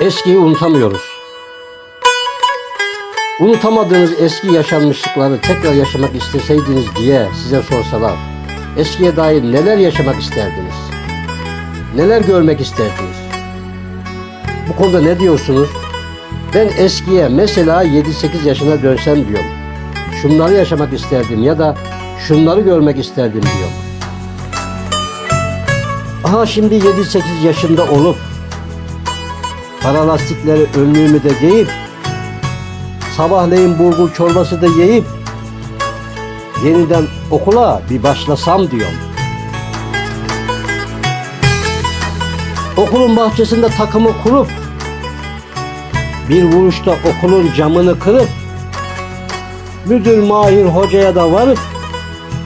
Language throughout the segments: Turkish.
Eskiyi unutamıyoruz. Unutamadığınız eski yaşanmışlıkları tekrar yaşamak isteseydiniz diye size sorsalar, eskiye dair neler yaşamak isterdiniz? Neler görmek isterdiniz? Bu konuda ne diyorsunuz? Ben eskiye mesela 7-8 yaşına dönsem diyorum. Şunları yaşamak isterdim ya da şunları görmek isterdim diyorum. Aha şimdi 7-8 yaşında olup para lastikleri önlüğümü de giyip sabahleyin bulgur çorbası da yiyip yeniden okula bir başlasam diyorum. Okulun bahçesinde takımı kurup bir vuruşta okulun camını kırıp müdür Mahir hocaya da varıp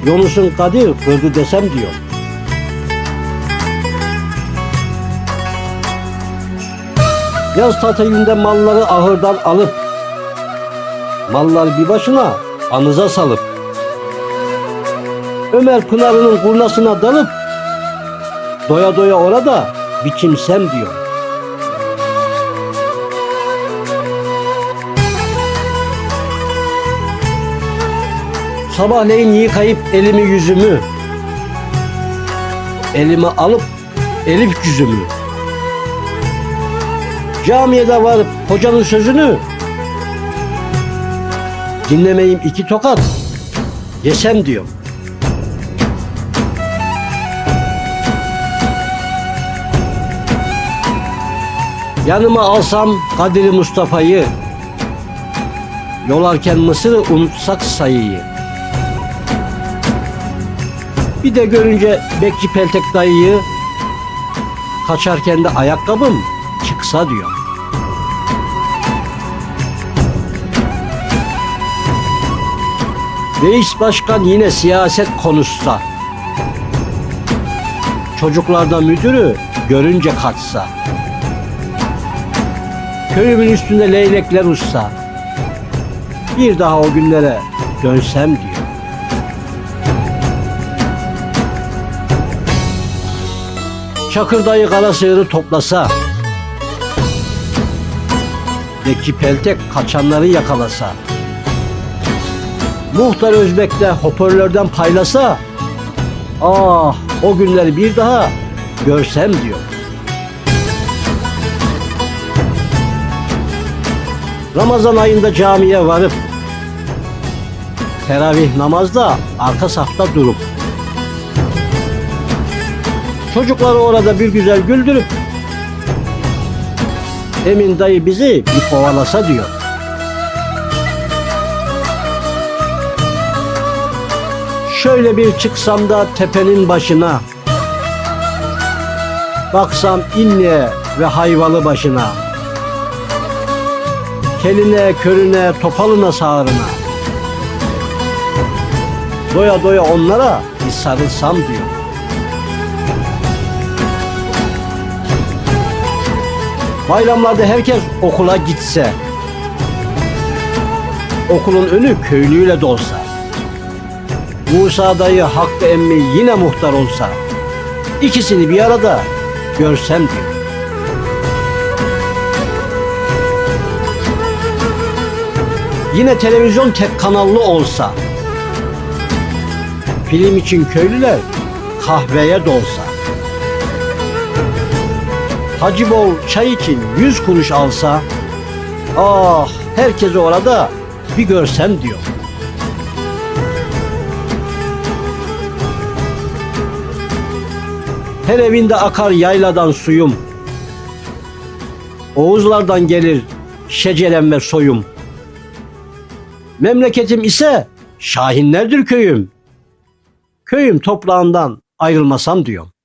Yunus'un Kadir kırdı desem diyor. Yaz tatilinde malları ahırdan alıp mallar bir başına anıza salıp Ömer Pınar'ının kurnasına dalıp doya doya orada bir kimsem diyor. Sabahleyin yıkayıp elimi yüzümü elime alıp elif yüzümü camiye de varıp hocanın sözünü dinlemeyim iki tokat yesem diyor. Yanıma alsam Kadir Mustafa'yı Yolarken Mısır'ı unutsak sayıyı Bir de görünce Bekçi Peltek dayıyı Kaçarken de ayakkabım çıksa diyor. Reis başkan yine siyaset konuşsa. Çocuklarda müdürü görünce kaçsa. Köyümün üstünde leylekler uçsa. Bir daha o günlere dönsem diyor. Çakırdayı kara sığırı toplasa. Deki peltek kaçanları yakalasa. Muhtar Özbek de hoparlörden paylasa. Ah o günleri bir daha görsem diyor. Ramazan ayında camiye varıp teravih namazda arka safta durup çocukları orada bir güzel güldürüp Emin dayı bizi bir kovalasa diyor. Şöyle bir çıksam da tepenin başına. Baksam inliğe ve hayvalı başına. Keline, körüne, topalına, sağırına Doya doya onlara bir sarılsam diyor. Bayramlarda herkes okula gitse, okulun önü köylüyle dolsa, Musa dayı Hakkı emmi yine muhtar olsa, ikisini bir arada görsem diyor. Yine televizyon tek kanallı olsa, film için köylüler kahveye dolsa, Hacı Bol çay için yüz kuruş alsa, ah herkesi orada bir görsem diyor. Her evinde akar yayladan suyum. Oğuzlardan gelir şecerem ve soyum. Memleketim ise Şahinlerdir köyüm. Köyüm toprağından ayrılmasam diyorum.